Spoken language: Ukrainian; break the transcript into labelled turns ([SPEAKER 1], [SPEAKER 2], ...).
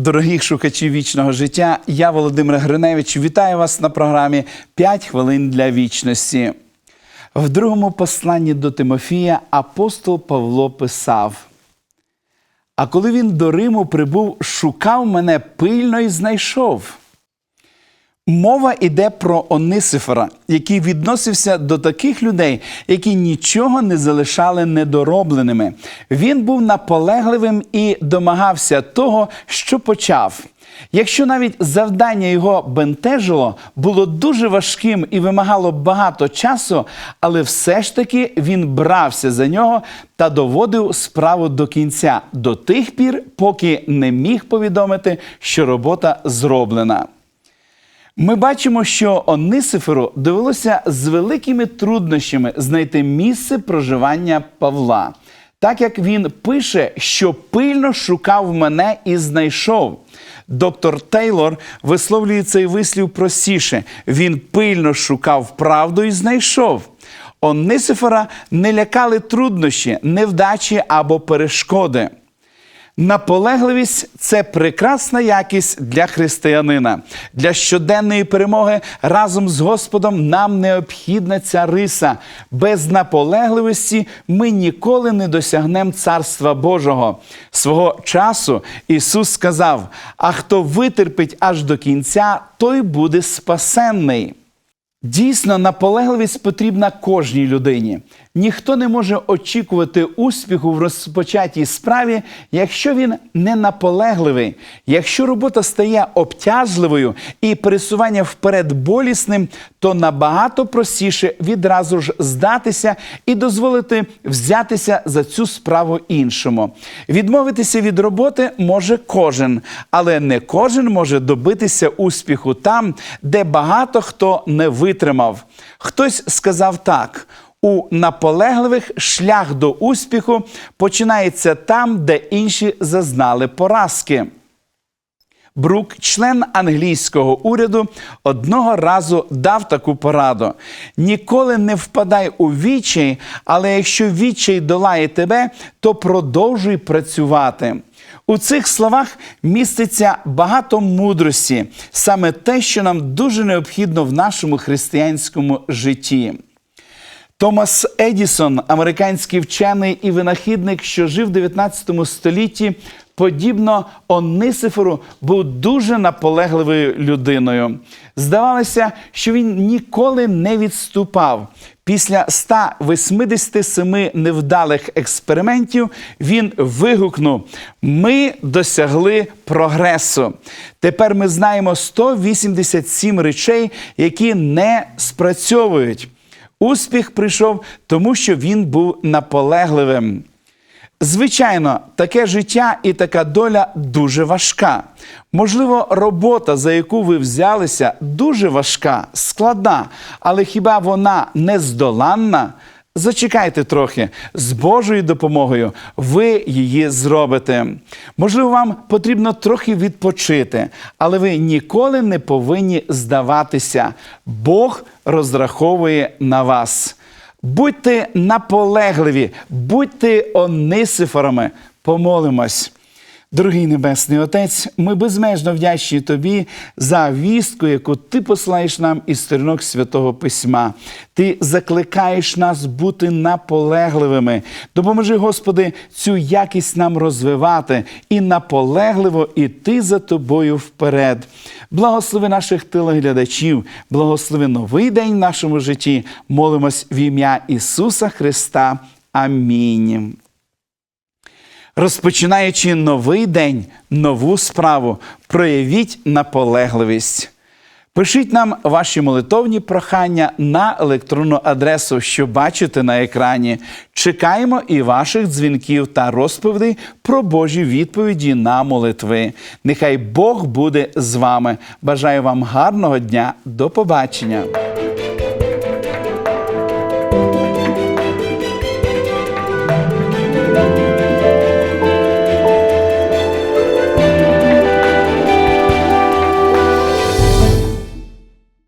[SPEAKER 1] Дорогих шукачів вічного життя, я Володимир Гриневич. Вітаю вас на програмі «5 хвилин для вічності. В другому посланні до Тимофія апостол Павло писав: А коли він до Риму прибув, шукав мене пильно і знайшов. Мова йде про Онисифора, який відносився до таких людей, які нічого не залишали недоробленими. Він був наполегливим і домагався того, що почав. Якщо навіть завдання його бентежило, було дуже важким і вимагало багато часу, але все ж таки він брався за нього та доводив справу до кінця до тих пір, поки не міг повідомити, що робота зроблена. Ми бачимо, що Онисифору довелося з великими труднощами знайти місце проживання Павла, так як він пише, що пильно шукав мене і знайшов. Доктор Тейлор висловлює цей вислів простіше: він пильно шукав правду і знайшов. Онисифора не лякали труднощі, невдачі або перешкоди. Наполегливість це прекрасна якість для християнина. Для щоденної перемоги разом з Господом нам необхідна ця риса. Без наполегливості ми ніколи не досягнемо Царства Божого. Свого часу Ісус сказав: а хто витерпить аж до кінця, той буде спасенний. Дійсно, наполегливість потрібна кожній людині. Ніхто не може очікувати успіху в розпочатій справі, якщо він не наполегливий. Якщо робота стає обтяжливою і пересування вперед болісним, то набагато простіше відразу ж здатися і дозволити взятися за цю справу іншому. Відмовитися від роботи може кожен, але не кожен може добитися успіху там, де багато хто не витримав. Хтось сказав так. У наполегливих шлях до успіху починається там, де інші зазнали поразки. Брук, член англійського уряду, одного разу дав таку пораду: ніколи не впадай у відчай, але якщо відчай долає тебе, то продовжуй працювати. У цих словах міститься багато мудрості, саме те, що нам дуже необхідно в нашому християнському житті. Томас Едісон, американський вчений і винахідник, що жив в 19 столітті, подібно Онисифору, був дуже наполегливою людиною. Здавалося, що він ніколи не відступав. Після 187 невдалих експериментів він вигукнув: Ми досягли прогресу. Тепер ми знаємо 187 речей, які не спрацьовують. Успіх прийшов, тому що він був наполегливим. Звичайно, таке життя і така доля дуже важка. Можливо, робота, за яку ви взялися, дуже важка, складна, але хіба вона не здоланна? Зачекайте трохи, з Божою допомогою ви її зробите. Можливо, вам потрібно трохи відпочити, але ви ніколи не повинні здаватися. Бог розраховує на вас. Будьте наполегливі, будьте онисифорами, помолимось. Дорогий Небесний Отець, ми безмежно вдячні Тобі за вістку, яку Ти посилаєш нам із сторінок Святого Письма. Ти закликаєш нас бути наполегливими. Допоможи, Господи, цю якість нам розвивати і наполегливо іти за Тобою вперед. Благослови наших телеглядачів, благослови новий день в нашому житті. Молимось в ім'я Ісуса Христа. Амінь. Розпочинаючи новий день, нову справу, проявіть наполегливість. Пишіть нам ваші молитовні прохання на електронну адресу, що бачите на екрані. Чекаємо і ваших дзвінків та розповідей про Божі відповіді на молитви. Нехай Бог буде з вами. Бажаю вам гарного дня. До побачення.